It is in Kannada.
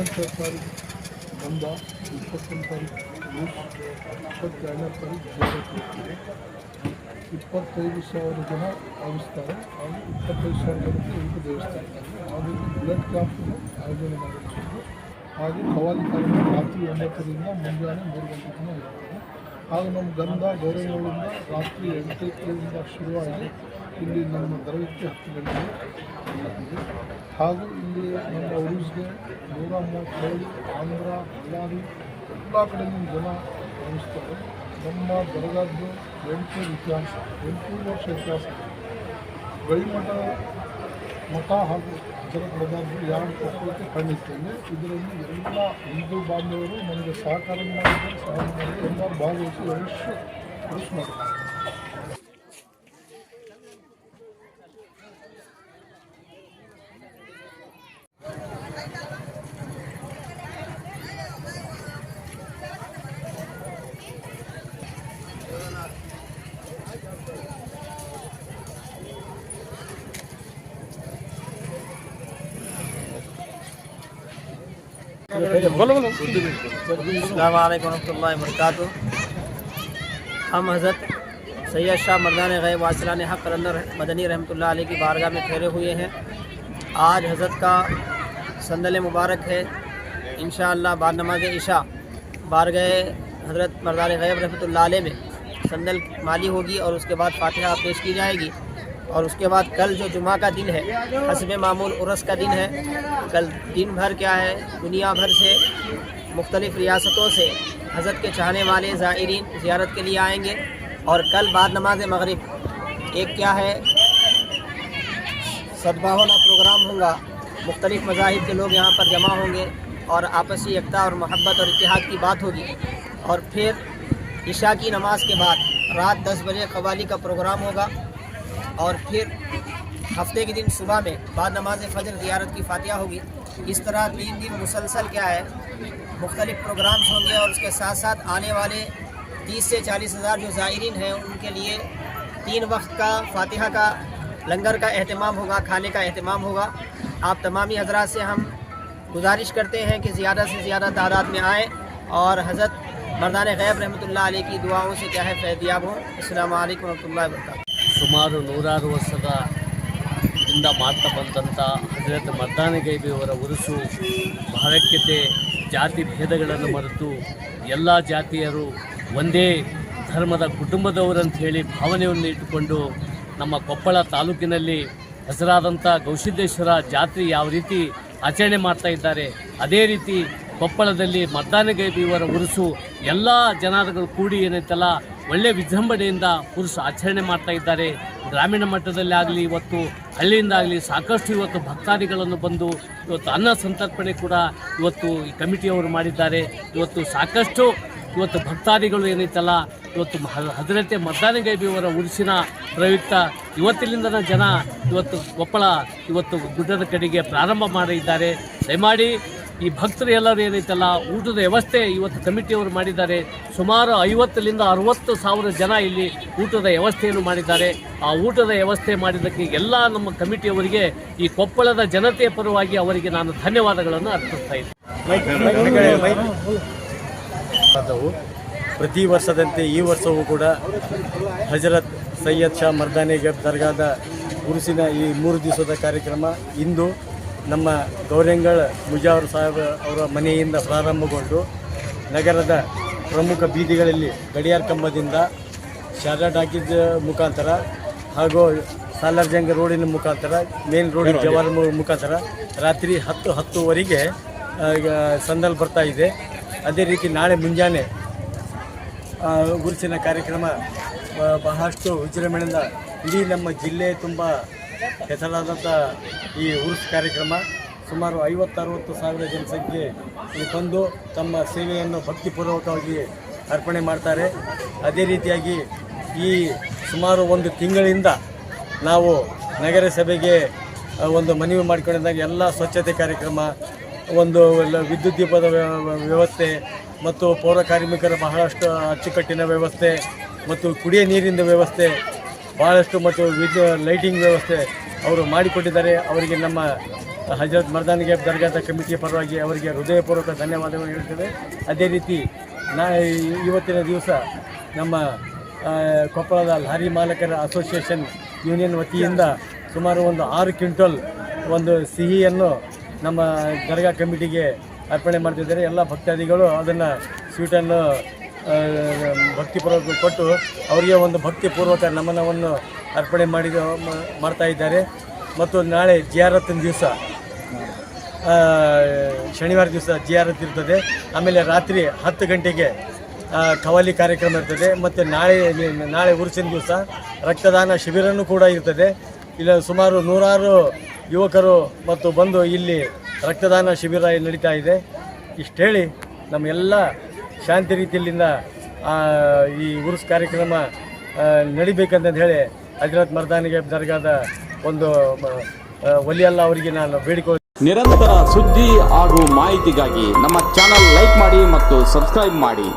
ಇಪ್ಪತ್ತೆರಡು ತಾರೀಕು ಗಂಧ ಇಪ್ಪತ್ತೊಂದು ತಾರೀಕು ಇಪ್ಪತ್ತೆರಡನೇ ತಾರೀಕು ಇಪ್ಪತ್ತೈದು ಸಾವಿರ ಜನ ಆಗಿಸ್ತಾರೆ ಹಾಗೂ ಇಪ್ಪತ್ತೈದು ಸಾವಿರ ಜನಕ್ಕೆ ಎಂಟು ದೇವಸ್ಥಾನ. ಹಾಗೂ ಬ್ಲಡ್ ಕ್ಯಾಂಪನ್ನು ಆಯೋಜನೆ ಮಾಡಿರುವುದು ಹಾಗೂ ಕವಾಲಿ ಕಾರ್ಯಕ್ರಮ ರಾತ್ರಿ ಒಂಬತ್ತರಿಂದ ಮುಂಜಾನೆ ಮೂರು ಗಂಟೆ ತನಕ ಇರ್ತದೆ ಹಾಗೂ ನಮ್ಮ ಗಂಧ ಗೌರವಗಳಿಂದ ರಾತ್ರಿ ಎಂಟು ಶುರುವಾಗಿ ಇಲ್ಲಿ ನಮ್ಮ ದರಕ್ಕೆ ಹತ್ತು ಗಂಟೆಗೆ. ಹಾಗೂ ಇಲ್ಲಿ ನಮ್ಮ ಉರುಸ್ಗೆ ನೂರ ಮೂವತ್ತೇಳು ಆಂಧ್ರ, ಬಳ್ಳಾರಿ ಎಲ್ಲ ಕಡೆಯಿಂದ ಜನ ಗಮನಿಸ್ತಾರೆ ನಮ್ಮ ದರಗಾದ್ದು ಎಂಟು ಇತಿಹಾಸ, ಎಂಟು ವರ್ಷ ಇತಿಹಾಸ. ಗೈಮಠ ಮಠ ಹಾಗೂ ಜನ ಬದಾರ್ದು ಎರಡು ಪಕ್ಕಕ್ಕೆ ಕಣ್ಣಿರ್ತೇವೆ ಇದರಲ್ಲಿ ಎಲ್ಲ ಹಿಂದೂ ಬಾಂಧವರು ನಮಗೆ ಸಹಕಾರ ಮಾಡಿದ್ದಾರೆ. السلام علیکم ورحمۃ اللہ وبرکاتہ۔ ہم حضرت سید شاہ مردان غیب واصلان حق قلندر مدنی رحمۃ اللہ علیہ کی بارگاہ میں ٹھہرے ہوئے ہیں۔ آج حضرت کا سندل مبارک ہے۔ انشاءاللہ بعد نماز عشاء بارگاہ حضرت مردان غیب رحمۃ اللہ علیہ میں سندل مالی ہوگی اور اس کے بعد فاتحہ پیش کی جائے گی۔ اور اس کے بعد کل جو جمعہ کا دن ہے، حسب معمول عرس کا دن ہے۔ کل دن بھر کیا ہے؟ دنیا بھر سے مختلف ریاستوں سے حضرت کے چاہنے والے زائرین زیارت کے لیے آئیں گے۔ اور کل بعد نماز مغرب۔ ایک کیا ہے؟ صدباہنا پروگرام ہوگا مختلف مذاہب کے لوگ یہاں پر جمع ہوں گے اور آپسی یکتا اور محبت اور اتحاد کی بات ہوگی۔ اور پھر عشاء کی نماز کے بعد رات دس بجے قوالی کا پروگرام ہوگا۔ اور پھر ہفتے کے دن صبح میں بعد نماز فجر زیارت کی فاتحہ ہوگی۔ اس طرح تین دن مسلسل کیا ہے، مختلف پروگرامز ہوں گے اور اس کے ساتھ ساتھ آنے والے تیس سے چالیس ہزار جو زائرین ہیں، ان کے لیے تین وقت کا فاتحہ کا، لنگر کا اہتمام ہوگا، کھانے کا اہتمام ہوگا۔ آپ تمامی حضرات سے ہم گزارش کرتے ہیں کہ زیادہ سے زیادہ تعداد میں آئیں اور حضرت مردان غیب رحمۃ اللہ علیہ کی دعاؤں سے کیا ہے فیضیاب ہوں۔ السلام علیکم ورحمۃ اللہ وبرکاتہ۔ ಸುಮಾರು ನೂರಾರು ವರ್ಷದ ಇಂದ ಮಾಡ್ತಾ ಬಂದಂಥ ಹಜರತ್ ಮರ್ದಾನಗೈಬಿಯವರ ಉರುಸು, ಭಾರಕ್ಯತೆ, ಜಾತಿ ಭೇದಗಳನ್ನು ಮರೆತು ಎಲ್ಲ ಜಾತಿಯರು ಒಂದೇ ಧರ್ಮದ ಕುಟುಂಬದವರಂತ ಹೇಳಿ ಭಾವನೆಯನ್ನು ಇಟ್ಟುಕೊಂಡು ನಮ್ಮ ಕೊಪ್ಪಳ ತಾಲೂಕಿನಲ್ಲಿ ಹೆಸರಾದಂಥ ಗೌಸಿದ್ದೇಶ್ವರ ಜಾತ್ರೆ ಯಾವ ರೀತಿ ಆಚರಣೆ ಮಾಡ್ತಾ ಇದ್ದಾರೆ, ಅದೇ ರೀತಿ ಕೊಪ್ಪಳದಲ್ಲಿ ಮರ್ದಾನಗೈಬಿಯವರ ಉರುಸು ಎಲ್ಲ ಜನಾಂಗಗಳು ಕೂಡಿ ಏನೈತಲ್ಲ ಒಳ್ಳೆ ವಿಜೃಂಭಣೆಯಿಂದ ಪುರುಷ ಆಚರಣೆ ಮಾಡ್ತಾ ಇದ್ದಾರೆ. ಗ್ರಾಮೀಣ ಮಟ್ಟದಲ್ಲಿ ಆಗಲಿ, ಇವತ್ತು ಹಳ್ಳಿಯಿಂದ ಆಗಲಿ ಸಾಕಷ್ಟು ಇವತ್ತು ಭಕ್ತಾದಿಗಳನ್ನು ಬಂದು ಇವತ್ತು ಅನ್ನ ಸಂತರ್ಪಣೆ ಕೂಡ ಇವತ್ತು ಈ ಕಮಿಟಿಯವರು ಮಾಡಿದ್ದಾರೆ. ಇವತ್ತು ಸಾಕಷ್ಟು ಇವತ್ತು ಭಕ್ತಾದಿಗಳು ಏನೈತಲ್ಲ, ಇವತ್ತು ಹದಿನೆಂಟೆ ಮದ್ದಾನಗೈಬಿಯವರ ಉರುಸಿನ ಪ್ರಯುಕ್ತ ಇವತ್ತಿನಿಂದನ ಜನ ಇವತ್ತು ಕೊಪ್ಪಳ, ಇವತ್ತು ಗುಡ್ಡದ ಕಡೆಗೆ ಪ್ರಾರಂಭ ಮಾಡಿದ್ದಾರೆ. ದಯಮಾಡಿ ಈ ಭಕ್ತರು ಎಲ್ಲರೂ ಏನೈತಲ್ಲ, ಊಟದ ವ್ಯವಸ್ಥೆ ಇವತ್ತು ಕಮಿಟಿಯವರು ಮಾಡಿದ್ದಾರೆ. ಸುಮಾರು ಐವತ್ತರಿಂದ ಅರುವತ್ತು ಸಾವಿರ ಜನ ಇಲ್ಲಿ ಊಟದ ವ್ಯವಸ್ಥೆಯನ್ನು ಮಾಡಿದ್ದಾರೆ. ಆ ಊಟದ ವ್ಯವಸ್ಥೆ ಮಾಡಿದ್ದಕ್ಕೆ ಎಲ್ಲ ನಮ್ಮ ಕಮಿಟಿಯವರಿಗೆ ಈ ಕೊಪ್ಪಳದ ಜನತೆಯ ಪರವಾಗಿ ಅವರಿಗೆ ನಾನು ಧನ್ಯವಾದಗಳನ್ನು ಅರ್ಪಿಸ್ತಾ ಇದ್ದೀನಿ. ಪ್ರತಿ ವರ್ಷದಂತೆ ಈ ವರ್ಷವೂ ಕೂಡ ಹಜರತ್ ಸೈಯದ್ ಶಾ ಮರ್ದಾನಿ ದರ್ಗಾದ ಗುರುಸಿನ ಈ ಮೂರು ದಿವಸದ ಕಾರ್ಯಕ್ರಮ ಇಂದು ನಮ್ಮ ಗೌರಂಗಳ ಮುಜಾವರ್ ಸಾಹೇಬ್ ಅವರ ಮನೆಯಿಂದ ಪ್ರಾರಂಭಗೊಂಡು ನಗರದ ಪ್ರಮುಖ ಬೀದಿಗಳಲ್ಲಿ ಗಡಿಯಾರ ಕಂಬದಿಂದ ಶಾರದಾ ಟಾಕೀಸ್ ಮುಖಾಂತರ ಹಾಗೂ ಸಾಲಾರ್ಜಂಗ ರೋಡಿನ ಮುಖಾಂತರ ಮೇನ್ ರೋಡ್ ಜವಾರ್ ಮು- ಮುಖಾಂತರ ರಾತ್ರಿ ಹತ್ತು ಹತ್ತುವರೆಗೆ ಸಂದಲ್ ಬರ್ತಾ ಇದೆ. ಅದೇ ರೀತಿ ನಾಳೆ ಮುಂಜಾನೆ ಗುರುಸಿನ ಕಾರ್ಯಕ್ರಮ ಬಹಳಷ್ಟು ವಿಜೃಂಭಣೆಯಿಂದ ಇಡೀ ನಮ್ಮ ಜಿಲ್ಲೆ ತುಂಬ ಹೆಸರಾದಂಥ ಈ ಉರ್ಸ್ ಕಾರ್ಯಕ್ರಮ ಸುಮಾರು ಐವತ್ತರವತ್ತು ಸಾವಿರ ಜನಸಂಖ್ಯೆ ಇಲ್ಲಿ ಬಂದು ತಮ್ಮ ಸೇವೆಯನ್ನು ಭಕ್ತಿಪೂರ್ವಕವಾಗಿ ಅರ್ಪಣೆ ಮಾಡ್ತಾರೆ. ಅದೇ ರೀತಿಯಾಗಿ ಈ ಸುಮಾರು ಒಂದು ತಿಂಗಳಿಂದ ನಾವು ನಗರಸಭೆಗೆ ಒಂದು ಮನವಿ ಮಾಡಿಕೊಂಡಿದ್ದಾಗ ಎಲ್ಲ ಸ್ವಚ್ಛತೆ ಕಾರ್ಯಕ್ರಮ, ಒಂದು ವಿದ್ಯುತ್ ದೀಪದ ವ್ಯ- ವ್ಯವಸ್ಥೆ ಮತ್ತು ಪೌರ ಕಾರ್ಮಿಕರ ಬಹಳಷ್ಟು ಅಚ್ಚುಕಟ್ಟಿನ ವ್ಯವಸ್ಥೆ ಮತ್ತು ಕುಡಿಯ ನೀರಿನ ವ್ಯವಸ್ಥೆ ಭಾಳಷ್ಟು ಮತ್ತು ವಿದ್ಯು ಲೈಟಿಂಗ್ ವ್ಯವಸ್ಥೆ ಅವರು ಮಾಡಿಕೊಟ್ಟಿದ್ದಾರೆ. ಅವರಿಗೆ ನಮ್ಮ ಹಜರತ್ ಮರ್ದಾನಿಗೆ ದರ್ಗಾದ ಕಮಿಟಿಯ ಪರವಾಗಿ ಅವರಿಗೆ ಹೃದಯಪೂರ್ವಕ ಧನ್ಯವಾದಗಳು ಹೇಳ್ತೇವೆ. ಅದೇ ರೀತಿ ನಾ ಇವತ್ತಿನ ದಿವಸ ನಮ್ಮ ಕೊಪ್ಪಳದ ಲಾರಿ ಮಾಲಕರ ಅಸೋಸಿಯೇಷನ್ ಯೂನಿಯನ್ ವತಿಯಿಂದ ಸುಮಾರು ಒಂದು ಆರು ಕ್ವಿಂಟಲ್ ಒಂದು ಸಿಹಿಯನ್ನು ನಮ್ಮ ದರ್ಗಾ ಕಮಿಟಿಗೆ ಅರ್ಪಣೆ ಮಾಡ್ತಿದ್ದಾರೆ. ಎಲ್ಲ ಭಕ್ತಾದಿಗಳು ಅದನ್ನು ಸ್ವೀಟನ್ನು ಭಕ್ತಿಪೂರ್ವಕ ಕೊಟ್ಟು ಅವರಿಗೆ ಒಂದು ಭಕ್ತಿಪೂರ್ವಕ ನಮನವನ್ನು ಅರ್ಪಣೆ ಮಾಡಿದ ಮಾಡ್ತಾ ಇದ್ದಾರೆ. ಮತ್ತು ನಾಳೆ ಜಿಯಾರತ್ತಿನ ದಿವಸ ಶನಿವಾರ ದಿವಸ ಜಿಯಾರತ್ ಇರ್ತದೆ. ಆಮೇಲೆ ರಾತ್ರಿ ಹತ್ತು ಗಂಟೆಗೆ ಕವಾಲಿ ಕಾರ್ಯಕ್ರಮ ಇರ್ತದೆ. ಮತ್ತು ನಾಳೆ ನಾಳೆ ಉರುಸಿನ ದಿವಸ ರಕ್ತದಾನ ಶಿಬಿರನೂ ಕೂಡ ಇರ್ತದೆ. ಇಲ್ಲ, ಸುಮಾರು ನೂರಾರು ಯುವಕರು ಮತ್ತು ಬಂದು ಇಲ್ಲಿ ರಕ್ತದಾನ ಶಿಬಿರ ನಡೀತಾ ಇದೆ. ಇಷ್ಟು ಹೇಳಿ ನಮ್ಮ ಎಲ್ಲ ಶಾಂತಿ ರೀತಿಯಲ್ಲಿಂದ ಈ ಉರುಸ್ ಕಾರ್ಯಕ್ರಮ ನಡಿಬೇಕಂತಂದು ನಡಿಬೇಕಂತ ಹೇಳಿ ಹಜರತ್ ಮರ್ದಾನಿಗೆ ದರ್ಗಾದ ಒಂದು ಒಲಿಯಲ್ಲ ಅವರಿಗೆ ನಾನು ಬೇಡಿಕೊ ನಿರಂತರ ಸುದ್ದಿ ಹಾಗೂ ಮಾಹಿತಿಗಾಗಿ ನಮ್ಮ ಚಾನಲ್ ಲೈಕ್ ಮಾಡಿ ಮತ್ತು ಸಬ್ಸ್ಕ್ರೈಬ್ ಮಾಡಿ.